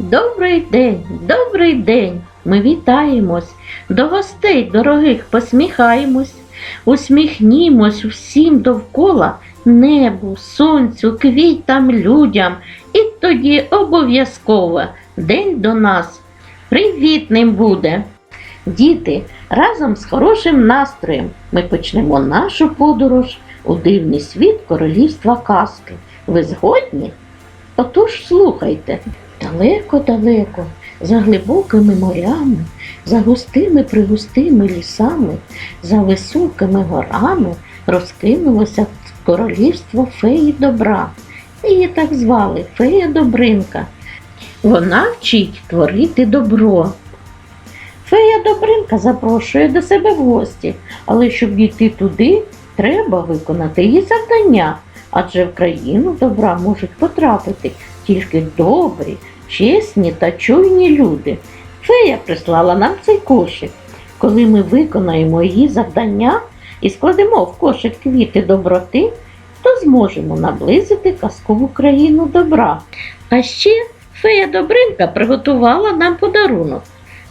Добрий день, добрий день. Ми вітаємось. До гостей дорогих посміхаємось, усміхнімось всім довкола небу, сонцю, квітам, людям. І тоді обов'язково день до нас привітним буде. Діти, разом з хорошим настроєм ми почнемо нашу подорож у дивний світ королівства казки. Ви згодні? Отож слухайте, далеко-далеко, за глибокими морями, за густими пригустими лісами, за високими горами розкинулося королівство феї добра. Її так звали Фея Добринка. Вона вчить творити добро. Фея Добринка запрошує до себе в гості, але щоб дійти туди, треба виконати її завдання, адже в країну добра можуть потрапити тільки добрі, чесні та чуйні люди. Фея прислала нам цей кошик. Коли ми виконаємо її завдання і складемо в кошик квіти доброти, то зможемо наблизити казкову країну добра. А ще фея Добринка приготувала нам подарунок.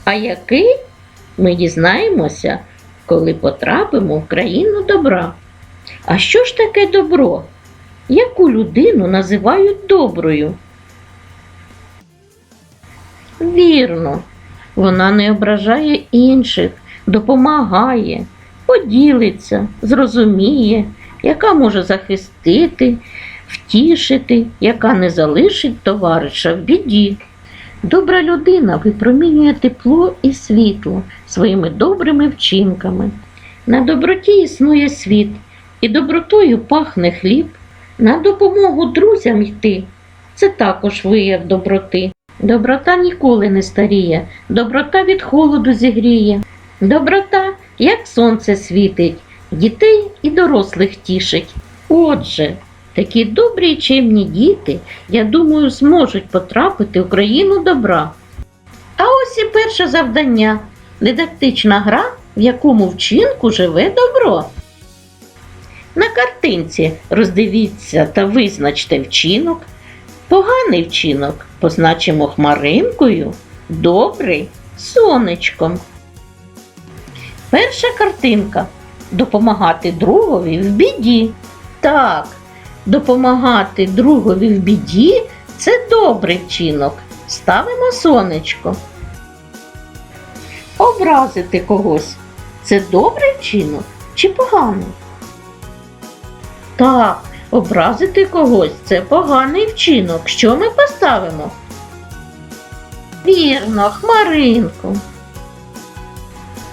А який ми дізнаємося, коли потрапимо в країну добра. А що ж таке добро? Яку людину називають доброю? Вірно, вона не ображає інших, допомагає, поділиться, зрозуміє, яка може захистити, втішити, яка не залишить товариша в біді. Добра людина випромінює тепло і світло своїми добрими вчинками. На доброті існує світ, і добротою пахне хліб. На допомогу друзям йти це також вияв доброти. Доброта ніколи не старіє, доброта від холоду зігріє. Доброта, як сонце світить, дітей і дорослих тішить. Отже, такі добрі й чемні діти, я думаю, зможуть потрапити в країну добра. А ось і перше завдання дидактична гра, в якому вчинку живе добро. На картинці роздивіться та визначте вчинок. Поганий вчинок позначимо хмаринкою, добрий сонечком. Перша картинка допомагати другові в біді. Так, допомагати другові в біді це добрий вчинок. Ставимо сонечко. Образити когось це добрий вчинок чи поганий? Так, образити когось це поганий вчинок. Що ми поставимо? Вірно, хмаринку.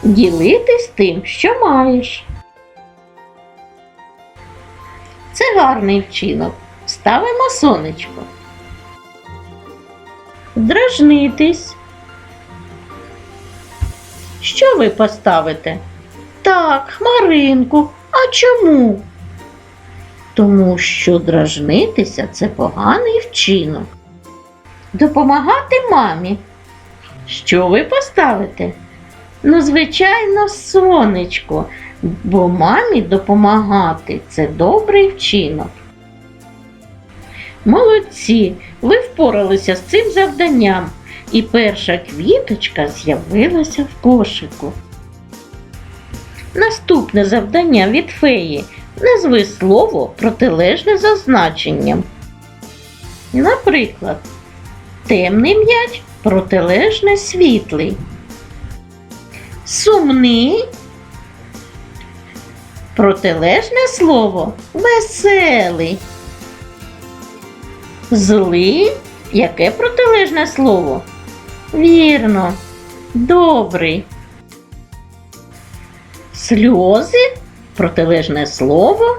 Ділитись тим, що маєш. Це гарний вчинок. Ставимо сонечко. Дражнитись. Що ви поставите? Так, хмаринку. А чому? Тому що дражнитися це поганий вчинок. Допомагати мамі. Що ви поставите? Ну, звичайно, сонечко, бо мамі допомагати це добрий вчинок. Молодці, ви впоралися з цим завданням, і перша квіточка з'явилася в кошику. Наступне завдання від феї. Назви слово протилежне за значенням. Наприклад, темний м'яч протилежне світлий. Сумний протилежне слово веселий. Злий яке протилежне слово? Вірно, добрий. Сльози протилежне слово.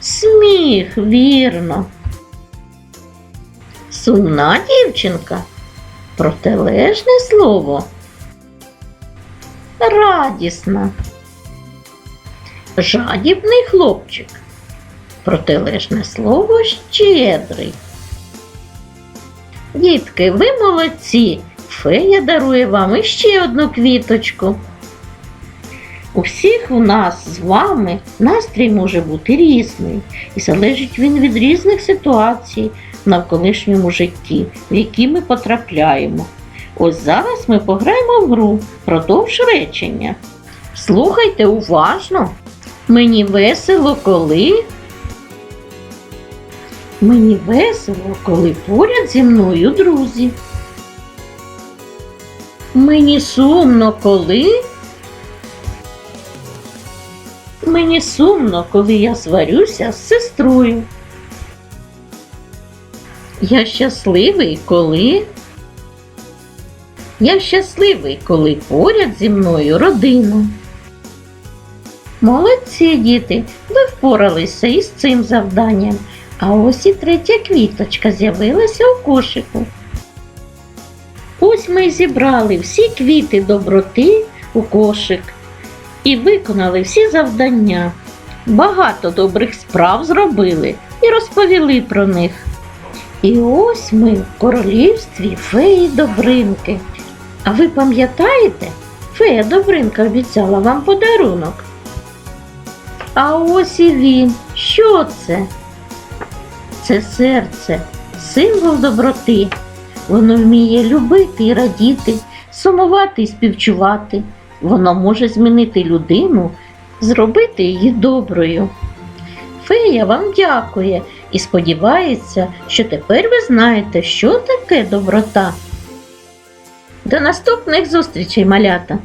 Сміх, вірно. Сумна дівчинка. Протилежне слово. Радісна. Жадібний хлопчик. Протилежне слово щедрий. Дітки, ви молодці. Фея дарує вам іще одну квіточку. У всіх у нас з вами настрій може бути різний, і залежить він від різних ситуацій. навколишньому житті, в які ми потрапляємо. Ось зараз ми пограємо в гру продовж речення. Слухайте уважно. Мені весело, коли. Мені весело, коли поряд зі мною друзі. Мені сумно, коли. Мені сумно, коли я сварюся з сестрою. Я щасливий, коли. Я щасливий, коли поряд зі мною родина. Молодці, діти, ви впоралися із цим завданням. А ось і третя квіточка з'явилася у кошику. Ось ми зібрали всі квіти доброти у кошик і виконали всі завдання. Багато добрих справ зробили і розповіли про них. І ось ми в королівстві феї Добринки. А ви пам'ятаєте, фея Добринка обіцяла вам подарунок. А ось і він. Що це? Це серце, символ доброти. Воно вміє любити і радіти, сумувати і співчувати. Воно може змінити людину, зробити її доброю. Фея вам дякує і сподівається, що тепер ви знаєте, що таке доброта. До наступних зустрічей, малята!